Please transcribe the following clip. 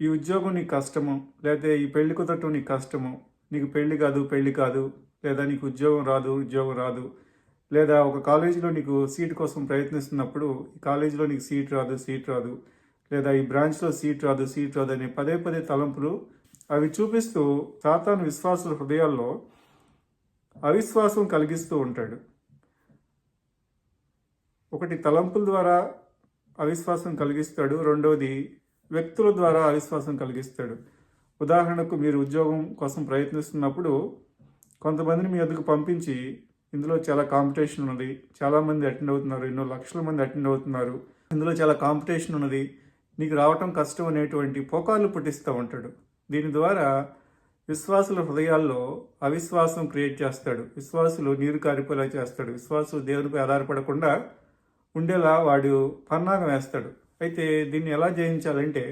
ఈ ఉద్యోగం నీకు కష్టము లేదా ఈ పెళ్ళి కుదరటం నీకు కష్టము నీకు పెళ్ళి కాదు పెళ్ళి కాదు లేదా నీకు ఉద్యోగం రాదు ఉద్యోగం రాదు లేదా ఒక కాలేజీలో నీకు సీట్ కోసం ప్రయత్నిస్తున్నప్పుడు ఈ కాలేజీలో నీకు సీట్ రాదు సీట్ రాదు లేదా ఈ బ్రాంచ్లో సీట్ రాదు సీట్ రాదు అనే పదే పదే తలంపులు అవి చూపిస్తూ సాతాను విశ్వాసుల హృదయాల్లో అవిశ్వాసం కలిగిస్తూ ఉంటాడు. ఒకటి తలంపుల ద్వారా అవిశ్వాసం కలిగిస్తాడు. రెండవది వ్యక్తుల ద్వారా అవిశ్వాసం కలిగిస్తాడు. ఉదాహరణకు మీరు ఉద్యోగం కోసం ప్రయత్నిస్తున్నప్పుడు కొంతమందిని మీ వద్దకు పంపించి ఇందులో చాలా కాంపిటీషన్ ఉన్నది చాలామంది అటెండ్ అవుతున్నారు ఎన్నో లక్షల మంది అటెండ్ అవుతున్నారు ఇందులో చాలా కాంపిటీషన్ ఉన్నది నీకు రావటం కష్టం అనేటువంటి పోకాలు పుట్టిస్తూ ఉంటాడు. దీని ద్వారా విశ్వాసుల హృదయాల్లో అవిశ్వాసం క్రియేట్ చేస్తాడు. విశ్వాసులు నీరు కారిపోయేలా చేస్తాడు. విశ్వాసులు దేవునిపై ఆధారపడకుండా ఉండేలా వాడు పన్నాగం వేస్తాడు. అయితే దీన్ని ఎలా జయించాలంటే